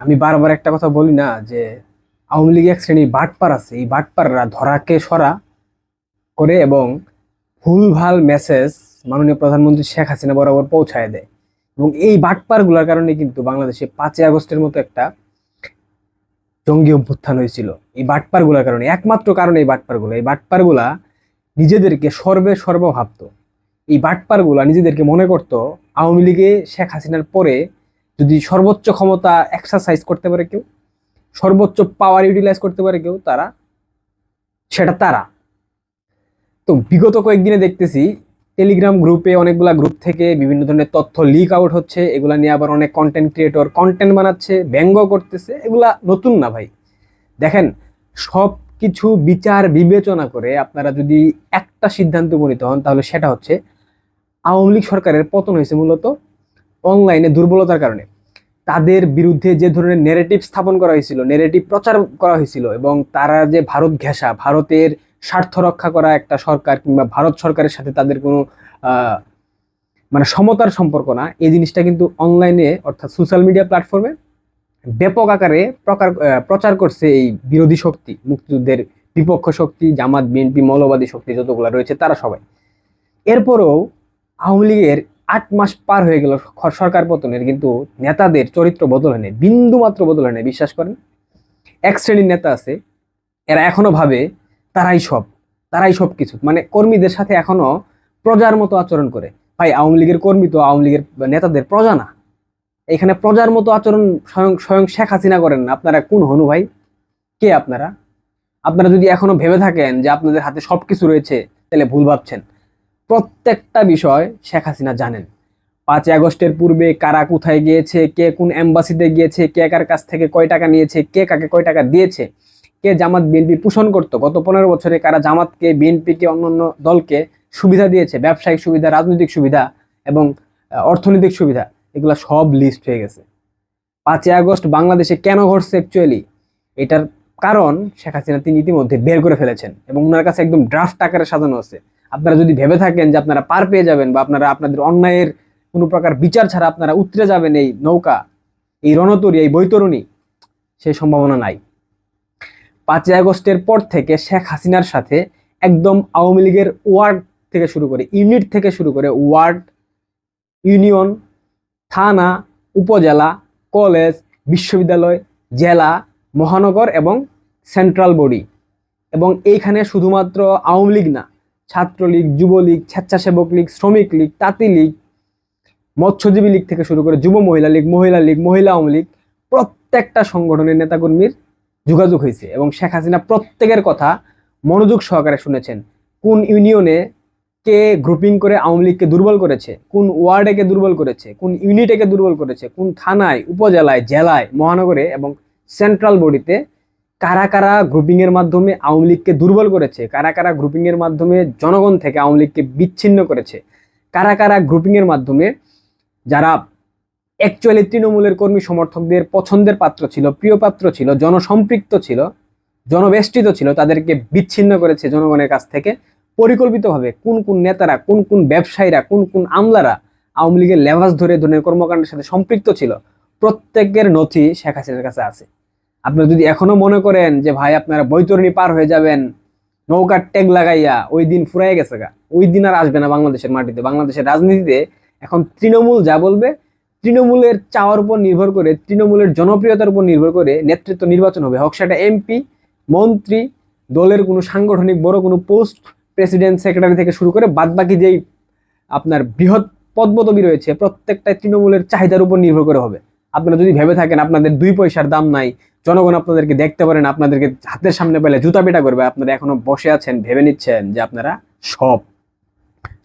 আমি বারবার একটা কথা বলি না যে আওয়ামী লীগ এক শ্রেণির বাটপার আছে। এই বাটপাররা ধরাকে সরা করে এবং ভুলভাল মেসেজ মাননীয় প্রধানমন্ত্রী শেখ হাসিনা বরাবর পৌঁছায় দেয়। এবং এই বাটপারগুলোর কারণে কিন্তু বাংলাদেশে পাঁচই আগস্টের মতো একটা জঙ্গি অভ্যুত্থান হয়েছিল। এই বাটপারগুলোর কারণে, একমাত্র কারণে এই বাটপারগুলো। এই বাটপারগুলা নিজেদেরকে সর্বে সর্ব ভাবতো এই বাটপারগুলা নিজেদেরকে মনে করতো আওয়ামী লীগে শেখ হাসিনার পরে যদি সর্বোচ্চ ক্ষমতা এক্সারসাইজ করতে পারে কেউ, সর্বোচ্চ পাওয়ার ইউটিলাইজ করতে পারে কেউ, তারা, সেটা তারা। তো বিগত কয়েকদিনে দেখতেছি টেলিগ্রাম গ্রুপে অনেকগুলা গ্রুপ থেকে বিভিন্ন ধরনের তথ্য লিক আউট হচ্ছে, এগুলা নিয়ে আবার অনেক কন্টেন্ট ক্রিয়েটর কন্টেন্ট বানাচ্ছে ব্যঙ্গ করতেছে, এগুলা নতুন না ভাই। দেখেন সব কিছু বিচার বিবেচনা করে আপনারা যদি একটা সিদ্ধান্ত উপনীত হন, তাহলে সেটা হচ্ছে, আওয়ামী লীগ সরকারের পতন হয়েছে মূলত অনলাইনে দুর্বলতার কারণে। তাদের বিরুদ্ধে যে ধরনের নেরেটিভ স্থাপন করা হয়েছিল নেরেটিভ প্রচার করা হয়েছিল এবং তারা যে ভারত ঘেঁষা, ভারতের স্বার্থ রক্ষা করা একটা সরকার কিংবা ভারত সরকারের সাথে তাদের কোনো মানে সমতার সম্পর্ক না, এই জিনিসটা কিন্তু অনলাইনে অর্থাৎ সোশ্যাল মিডিয়া প্ল্যাটফর্মে ব্যাপক আকারে প্রকার প্রচার করছে এই বিরোধী শক্তি, মুক্তিযুদ্ধের বিপক্ষ শক্তি, জামাত, বিএনপি, মৌলবাদী শক্তি যতগুলো রয়েছে তারা সবাই। এরপরও আওয়ামী লীগের আট মাস পার হয়ে গেল সরকার পতনের, কিন্তু নেতাদের চরিত্র বদল হয়নি বিন্দু মাত্র বদল হয়নি, বিশ্বাস করেন? এক শ্রেণির নেতা আছে, এরা এখনও ভাবে তারাই সব তারাই সব কিছু মানে কর্মীদের সাথে এখনও প্রজার মতো আচরণ করে। ভাই, আওয়ামী লীগের কর্মী তো আওয়ামী লীগের নেতাদের প্রজা না। এখানে প্রজার মতো আচরণ স্বয়ং স্বয়ং শেখ হাসিনা করেন না। আপনারা কোন হনু ভাই? কে আপনারা? আপনারা যদি এখনও ভেবে থাকেন যে আপনাদের হাতে সবকিছু রয়েছে, তাহলে ভুল ভাবছেন। প্রত্যেকটা বিষয় শেখ হাসিনা জানেন। পাঁচই আগস্টের পূর্বে কারা কোথায় গিয়েছে, কে কোন এম্বাসিতে গিয়েছে, কে কার কাছ থেকে কয় টাকা নিয়েছে, কে কাকে কয় টাকা দিয়েছে, কে জামাত বিএনপি পোষণ করতো, গত পনেরো বছরে কারা জামাতকে, বিএনপিকে, অন্যান্য দলকে সুবিধা দিয়েছে, ব্যবসায়িক সুবিধা, রাজনৈতিক সুবিধা এবং অর্থনৈতিক সুবিধা, এগুলো সব লিস্ট হয়ে গেছে। পাঁচই আগস্ট বাংলাদেশে কেন ঘটছে অ্যাকচুয়ালি এটার কারণ শেখ হাসিনা তিনি ইতিমধ্যে বের করে ফেলেছেন এবং ওনার কাছে একদম ড্রাফট আকারে সাজানো আছে। আপনারা যদি ভেবে থাকেন যে আপনারা পার পেয়ে যাবেন বা আপনারা আপনাদের অন্যায়ের কোনো প্রকার বিচার ছাড়া আপনারা উতরে যাবেন এই নৌকা, এই রণতরী, এই বৈতরণী সেই সম্ভাবনা নাই। পাঁচই আগস্টের পর থেকে শেখ হাসিনার সাথে একদম আওয়ামী লীগের ওয়ার্ড থেকে শুরু করে, ইউনিট থেকে শুরু করে ওয়ার্ড, ইউনিয়ন, থানা, উপজেলা, কলেজ, বিশ্ববিদ্যালয়, জেলা, মহানগর এবং সেন্ট্রাল বডি। এবং এইখানে শুধুমাত্র আওয়ামী লীগ না ছাত্রলীগ, যুবলীগ, স্বেচ্ছাসেবক লীগ, শ্রমিক লীগ, তাঁতি লীগ, মৎস্যজীবী লীগ থেকে শুরু করে যুব মহিলা লীগ মহিলা লীগ, মহিলা আওয়ামী লীগ, প্রত্যেকটা সংগঠনের নেতাকর্মীর যোগাযোগ হয়েছে এবং শেখ হাসিনা প্রত্যেকের কথা মনোযোগ সহকারে শুনেছেন। কোন ইউনিয়নে কে গ্রুপিং করে আওয়ামী লীগকে দুর্বল করেছে? কোন ওয়ার্ডে কে দুর্বল করেছে? কোন ইউনিটে কে দুর্বল করেছে? কোন থানায়, উপজেলায়, জেলায়, মহানগরে এবং সেন্ট্রাল বডিতে কারা কারা গ্রুপিংয়ের মাধ্যমে আওয়ামী লীগকে দুর্বল করেছে, কারা কারা গ্রুপিংয়ের মাধ্যমে জনগণ থেকে আওয়ামী লীগকে বিচ্ছিন্ন করেছে, কারা কারা গ্রুপিংয়ের মাধ্যমে যারা অ্যাকচুয়ালি তৃণমূলের কর্মী সমর্থকদের পছন্দের পাত্র ছিল, প্রিয় পাত্র ছিল, জনসম্পৃক্ত ছিল, জনবেষ্টিত ছিল, তাদেরকে বিচ্ছিন্ন করেছে জনগণের কাছ থেকে, পরিকল্পিতভাবে কোন কোন নেতারা, কোন কোন ব্যবসায়ীরা, কোন কোন আমলারা আওয়ামী লীগের লেভাস ধরে ধরনের কর্মকাণ্ডের সাথে সম্পৃক্ত ছিল, প্রত্যেকের নথি শেখ হাসিনার কাছে আছে। আপনারা যদি এখনও মনে করেন যে ভাই আপনারা বৈতরণী পার হয়ে যাবেন, নৌকার ট্যাগ লাগাইয়া ওই দিন ফুরাই গেছে গা, ওই দিন আর আসবে না বাংলাদেশের মাটিতে। বাংলাদেশের রাজনীতিতে এখন তৃণমূল যা বলবে, তৃণমূলের চাওয়ার উপর নির্ভর করে, তৃণমূলের জনপ্রিয়তার উপর নির্ভর করে নেতৃত্ব নির্বাচন হবে। হোক সেটা এমপি, মন্ত্রী, দলের কোনো সাংগঠনিক বড় কোনো পোস্ট, প্রেসিডেন্ট, সেক্রেটারি থেকে শুরু করে বাদবাকি যেই আপনার বৃহৎ পদপদবি রয়েছে প্রত্যেকটা তৃণমূলের চাহিদার উপর নির্ভর করে হবে। আপনারা যদি ভেবে থাকেন আপনাদের দুই পয়সার দাম নাই জনগণ আপনাদেরকে দেখতে পারেন, আপনাদেরকে হাতের সামনে পেলে জুতা পেটা করবে, আপনারা এখনও বসে আছেন, ভেবে নিচ্ছেন যে আপনারা সব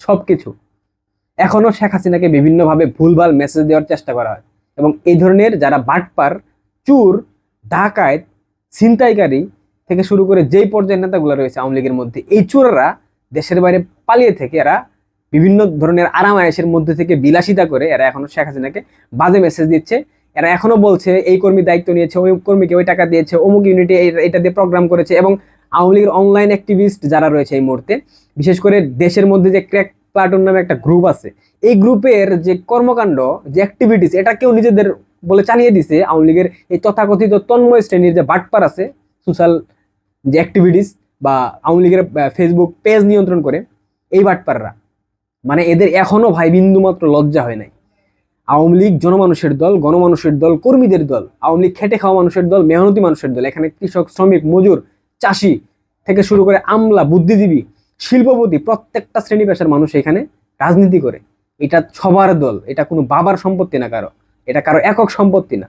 সব কিছু এখনও শেখ হাসিনাকে বিভিন্নভাবে ভুলভাল মেসেজ দেওয়ার চেষ্টা করা হয়। এবং এই ধরনের যারা বাটপার, চুর ডাকায়েত ছিনতাইকারী থেকে শুরু করে যেই পর্যায়ের নেতাগুলো রয়েছে আওয়ামী লীগের মধ্যে, এই চোররা দেশের বাইরে পালিয়ে থেকে এরা বিভিন্ন ধরনের আরাম আয়েসের মধ্যে থেকে বিলাসিতা করে এরা এখনও শেখ হাসিনাকে বাজে মেসেজ দিচ্ছে। এরা এখনও বলছে, এই কর্মী দায়িত্ব নিয়েছে, ওই কর্মীকে ওই টাকা দিয়েছে, অমুক ইউনিটে এটা দিয়ে প্রোগ্রাম করেছে এবং আওয়ামী লীগের অনলাইন অ্যাক্টিভিস্ট যারা রয়েছে এই মুহূর্তে, বিশেষ করে দেশের মধ্যে যে ক্র্যাক প্লাটুন নামে একটা গ্রুপ আছে, এই গ্রুপের যে কর্মকাণ্ড, যে অ্যাক্টিভিটিস এটা কেউ নিজেদের বলে চালিয়ে দিছে। আওয়ামী লীগের এই তথাকথিত তন্ময় শ্রেণির যে বাটপার আছে সোশ্যাল যে অ্যাক্টিভিটিস বা আওয়ামী লীগের ফেসবুক পেজ নিয়ন্ত্রণ করে, এই বাটপাররা মানে এদের এখনও ভাই বিন্দুমাত্র লজ্জা হয় নাই। আওয়ামী লীগ জনমানুষের দল, গণমানুষের দল, কর্মীদের দল, আওয়ামী লীগ খেটে খাওয়া মানুষের দল, মেহনতি মানুষের দল, এখানে কৃষক, শ্রমিক, মজুর, চাষি থেকে শুরু করে আমলা, বুদ্ধিজীবী, শিল্পপতি, প্রত্যেকটা শ্রেণি পেশার মানুষ এখানে রাজনীতি করে। এটা সবার দল, এটা কোনো বাবার সম্পত্তি না কারও, এটা কারও একক সম্পত্তি না।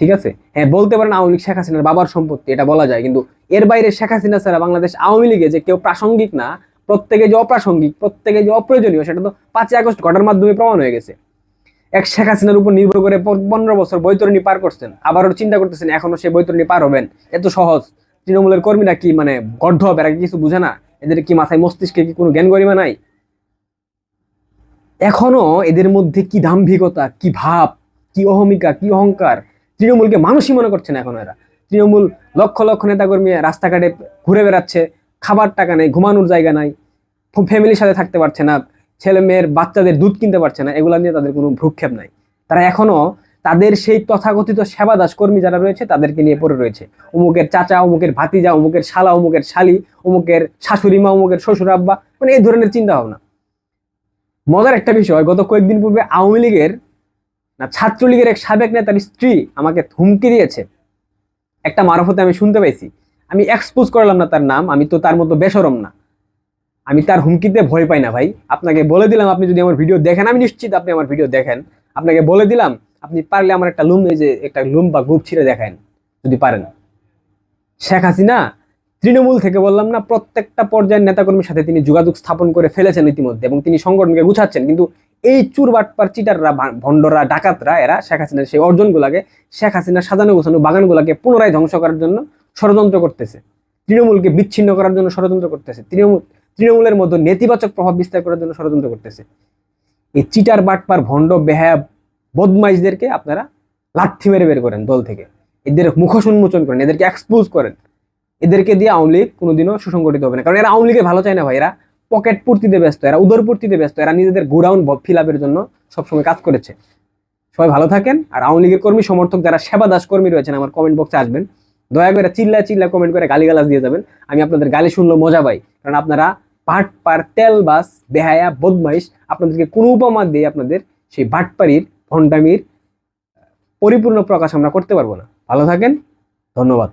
ঠিক আছে? হ্যাঁ বলতে পারেন আওয়ামী লীগ শেখ হাসিনার বাবার সম্পত্তি, এটা বলা যায়, কিন্তু এর বাইরে শেখ হাসিনা ছাড়া বাংলাদেশ আওয়ামী লীগে যে কেউ প্রাসঙ্গিক না, প্রত্যেকে যে অপ্রাসঙ্গিক, প্রত্যেকে যে অপ্রয়োজনীয়, সেটা তো পাঁচই আগস্ট ঘটার মাধ্যমে প্রমাণ হয়ে গেছে। এক শেখ হাসিনার উপর নির্ভর করে পনেরো বছর বৈতরণী পার করছেন। আবারও চিন্তা করতেছেন, এখনও সেই বৈতরণী পার হবেন। এত সহজ। তৃণমূলের কর্মীরা কি মানে গর্ধ হবে? এরা কিছু বুঝে না? এদের কি মাথায় মস্তিষ্কে কি কোনো জ্ঞান গরিমা নাই? এখনও এদের মধ্যে কি দাম্ভিকতা, কি ভাব, কি অহমিকা, কি অহংকার? তৃণমূলকে মানুষই মনে করছে না এখন এরা। তৃণমূল লক্ষ লক্ষ নেতাকর্মী রাস্তাঘাটে ঘুরে বেড়াচ্ছে, খাবার টাকা নেই, ঘুমানোর জায়গা নাই, ফ্যামিলির সাথে থাকতে পারছে না। ছেলে মেয়ের বাচ্চাদের দুধ কিনতে পারছে না, এগুলা নিয়ে তাদের কোনো ভ্রুক্ষেপ নাই। তারা এখনও তাদের সেই তথাকথিত সেবাদাস কর্মী যারা রয়েছে, তাদেরকে নিয়ে পড়ে রয়েছে। অমুকের চাচা, অমুকের ভাতিজা, অমুকের শালা, অমুকের শালি, অমুকের শাশুড়ি মা, অমুকের শ্বশুর আব্বা মানে এই ধরনের চিন্তা ভাবনা মজার একটা বিষয়, গত কয়েকদিন পূর্বে আওয়ামী লীগের না, ছাত্রলীগের এক সাবেক নেতার স্ত্রী আমাকে হুমকি দিয়েছে। একটা মারফতে আমি শুনতে পাইছি আমি এক্সপোজ করলাম না তার নাম, আমি তো তার মতো বেসরম না। আমি তার হুমকিতে ভয় পাই না ভাই। আপনাকে বলে দিলাম, আপনি যদি আমার ভিডিও দেখেন, আমি নিশ্চিত আপনি আমার ভিডিও দেখেন। আপনাকে বলে দিলাম, আপনি পারলে আমার একটা লুম, এই যে একটা লুম বা গুপ ছিঁড়ে দেখেন, যদি পারেন। শেখ হাসিনা, তৃণমূল থেকে বললাম না, প্রত্যেকটা পর্যায়ের নেতাকর্মীর সাথে তিনি যোগাযোগ স্থাপন করে ফেলেছেন ইতিমধ্যে এবং তিনি সংগঠনকে গুছাচ্ছেন। কিন্তু এই চুর বাটপার চিটাররা ভণ্ডরা, ডাকাতরা, এরা শেখ হাসিনার সেই অর্জনগুলাকে, শেখ হাসিনার সাজানো গোছানো বাগানগুলাকে পুনরায় ধ্বংস করার জন্য ষড়যন্ত্র করতেছে। তৃণমূলকে বিচ্ছিন্ন করার জন্য ষড়যন্ত্র করতেছে। তৃণমূল তৃণমূলের মধ্যে নেতিবাচক প্রভাব বিস্তার করার জন্য ষড়যন্ত্র করতেছে। এই চিটার বাটপার, ভণ্ড, বেহায়া বদমাইশদেরকে আপনারা লাথি মেরে বের করেন দল থেকে। এদের মুখোশ উন্মোচন করেন, এদেরকে এক্সপোজ করেন। এদেরকে দিয়ে আওয়ামী লীগ কোনোদিনও সুসংগঠিত হবে না। কারণ এরা আওয়ামী লীগের ভালো চায় না ভাই, এরা পকেট পূর্তিতে ব্যস্ত, এরা উদর পূর্তিতে ব্যস্ত, এরা নিজেদের গোডাউন ফিল আপের জন্য সবসময় কাজ করেছে। সবাই ভালো থাকেন, আর আওয়ামী লীগের কর্মী সমর্থক যারা সেবা দাস কর্মী রয়েছেন, আমার কমেন্ট বক্সে আসবেন। দয়া করে চিল্লা চিল্লা কমেন্ট করে গালিগালাজ দিয়ে যাবেন। আমি আপনাদের গালি শুনলেও মজা পাই কারণ আপনারা পাট পার তেল, বাস, বেহায়া, বদমাইশ আপনাদেরকে কোনো উপমা দিয়ে আপনাদের সেই বাটপাড়ির, ভণ্ডামির পরিপূর্ণ প্রকাশ আমরা করতে পারব না। ভালো থাকেন, ধন্যবাদ।